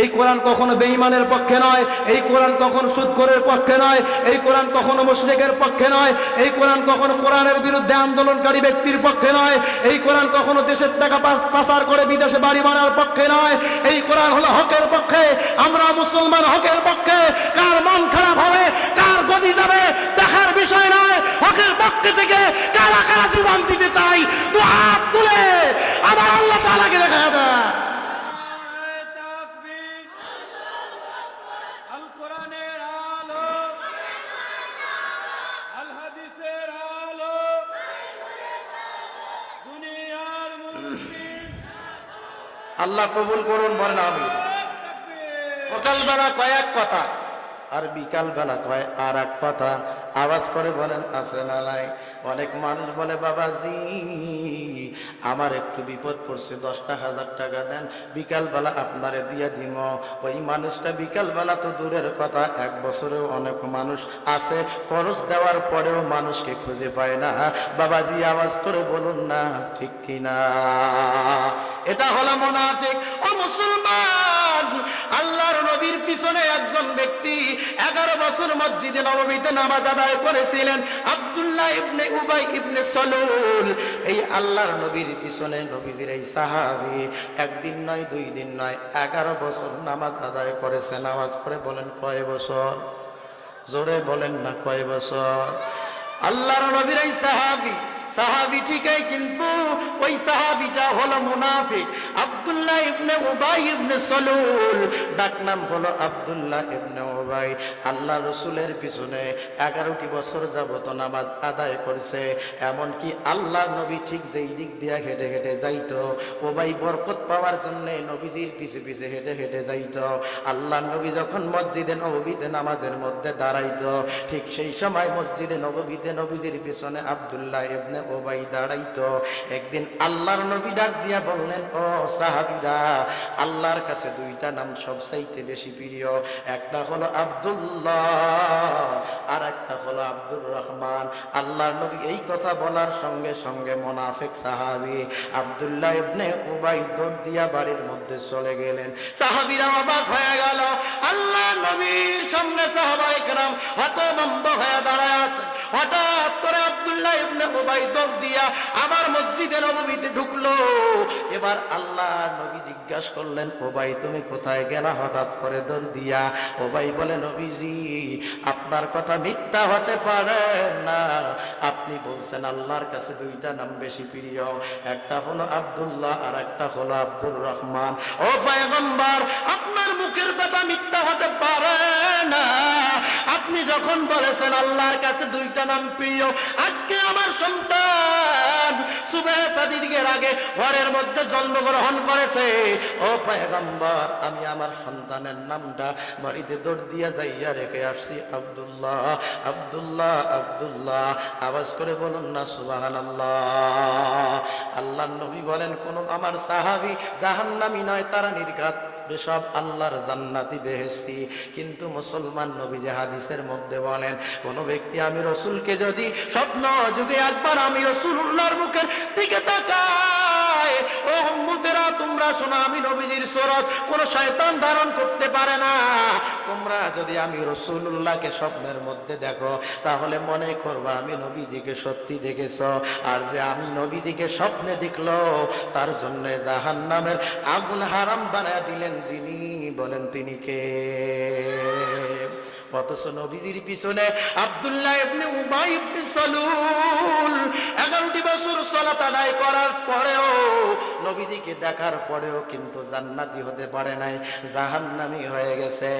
এই কোরআন কখনো বেঈমানের পক্ষে নয়, এই কোরআন কখনো সুদখোরের পক্ষে নয়, এই কোরআন কখনো মুশরিকের পক্ষে নয়, এই কোরআন কখনো কোরআনের বিরুদ্ধে আন্দোলনকারী ব্যক্তির পক্ষে নয়, এই কোরআন কখনো দেশের টাকা পাচার করে বিদেশে বাড়ি বানার পক্ষে নয়, এই কোরআন হলো হকের পক্ষে, আমরা মুসলমান হকের পক্ষে, কার মন খারাপ হবে, কার গদি যাবে, দেখার বিষয় নয়, হকের পক্ষে থেকে কারা কারা জীবন দিতে আল্লাহ কবুল করুন বলেন আমি সকালবেলা কয়েক কথা। আর বিকালবেলা কয়, আর এক কথা আওয়াজ করে বলেন, আছে না নাই? অনেক মানুষ বলে, বাবাজি, আমার একটু বিপদ পড়ছে, দশটা হাজার টাকা দেন, বিকালবেলা আপনারে দিয়ে দিম। ওই মানুষটা বিকালবেলা তো দূরের কথা, এক বছরেও অনেক মানুষ আছে, খরচ দেওয়ার পরেও মানুষকে খুঁজে পায় না। বাবাজি, আওয়াজ করে বলুন না, ঠিক কিনা? এটা হলো মোনাফিক। ও মুসলমান! আল্লাহর নবীর পিছনে একজন ব্যক্তি এগারো বছর মসজিদে নবমীতে নামাজ আদায় করেছিলেন, আব্দুল্লাহ ইবনে উবাই ইবনে সলুল। এই আল্লাহর নবীর পিছনে নবীজির এই সাহাবি একদিন নয়, দুই দিন নয়, এগারো বছর নামাজ আদায় করেছে। নামাজ করে বলেন কয় বছর? জোরে বলেন না কয় বছর? আল্লাহর নবীর এই সাহাবি কিন্তু ওই সাহাবিটা হলো মুনাফিক। আব্দুল্লাহ ইবনে উবাই ইবনে সলুল। ডাক নাম হলো আব্দুল্লাহ ইবনে উবাই। আল্লাহ রসুলের পিছনে এগারোটি বছর যাবত নামাজ আদায় করছে। এমনকি আল্লাহ নবী ঠিক যেই দিক দিয়া হেঁটে হেঁটে যাইতো ওবাই বরকত পাওয়ার জন্য নবীজির পিছে পিছে হেঁটে হেঁটে যাইত। আল্লাহ নবী যখন মসজিদে নবীতে নামাজের মধ্যে দাঁড়াইতো, ঠিক সেই সময় মসজিদে নবীতে নবীজির পিছনে আবদুল্লাহ ইবনে ওবাই দাঁড়াইতো একদিন আল্লাহর নবী ডাক দিয়া বললেন, ও সাহাবিরা, আল্লাহর কাছে দুইটা নাম সবচাইতে বেশি প্রিয়। একটা হলো আব্দুল্লাহ, আর একটা হলো আব্দুর রহমান। আল্লাহর নবী এই কথা বলার সঙ্গে সঙ্গে মোনাফেক সাহাবি আব্দুল্লাহ ইবনে উবাই দৌড় দিয়া বাড়ির মধ্যে চলে গেলেন। সাহাবিরা অবাক হয়ে গেল। আল্লাহ নবীর সামনে সাহাবাই কেরাম হতভম্ব হয়ে দাঁড়ায় আছে। হঠাৎ করে আব্দুল্লাহ ইবনে উবাই দৌড় দিয়া আমার মসজিদে নবীতে ঢুকলো। এবার আল্লাহ নবী জিজ্ঞাসা করলেন ওবাই তুমি কোথায় গেলা হঠাৎ করে দৌড় দিয়া? ওবাই বলে, নবীজি, আপনার কথা মিথ্যা হতে পারে না। আপনি বলছেন আল্লাহর কাছে দুইটা নাম বেশি প্রিয়। একটা হলো আব্দুল্লাহ আর একটা হলো আব্দুর রহমান। ও পয়গম্বর, আপনার মুখের কথা মিথ্যা হতে পারে না। আপনি যখন বলেছেন আল্লাহর কাছে দুইটা নাম প্রিয়, আজকে আমার সন্তান সুবেহ সাদিকের আগে ঘরের মধ্যে জন্মগ্রহণ করেছে। ও পয়গম্বর, আমি আমার সন্তানের নামটা বাড়িতে দৌড় দিয়া যাইয়া রেখে আসছি। আব্দুল্লাহ আব্দুল্লাহ আব্দুল্লাহ, আওয়াজ করে বলুন না সুবাহান আল্লাহ নবী বলেন, কোন আমার সাহাবি জাহান্নামি নয়, তারা নির্ঘাত সব আল্লাহর জান্নাতি বেহেস্তি কিন্তু মুসলমান নবী হাদিসের মধ্যে বলেন, কোন ব্যক্তি আমি রসুলকে যদি স্বপ্ন যুগে একবার আমি রসুল্লাহর মুখের দিকে তাকায় উম্মতেরা, তোমরা শোনো, আমি নবীজির সরত, কোন শয়তান ধারণ করতে পারে না। তোমরা যদি আমি রসুল্লাহকে স্বপ্নের মধ্যে দেখো, তাহলে মনে করবা, আমি নবীজিকে সত্যি দেখেছ। আর যে আমি নবীজিকে স্বপ্নে দেখল, তার জন্য জাহান নামের আগুন হারাম বানায় দিলেন যিনি, বলেন তিনি কে? অথচ নবীজির পিছনে আব্দুল্লাহ ইবনে উবাই ইবনে সালুল। এগারোটি বছর সালাত আদায় করার পরেও নবীজিকে দেখার পরেও কিন্তু জান্নাতি হতে পারে নাই, জাহান্নামি হয়ে গেছে।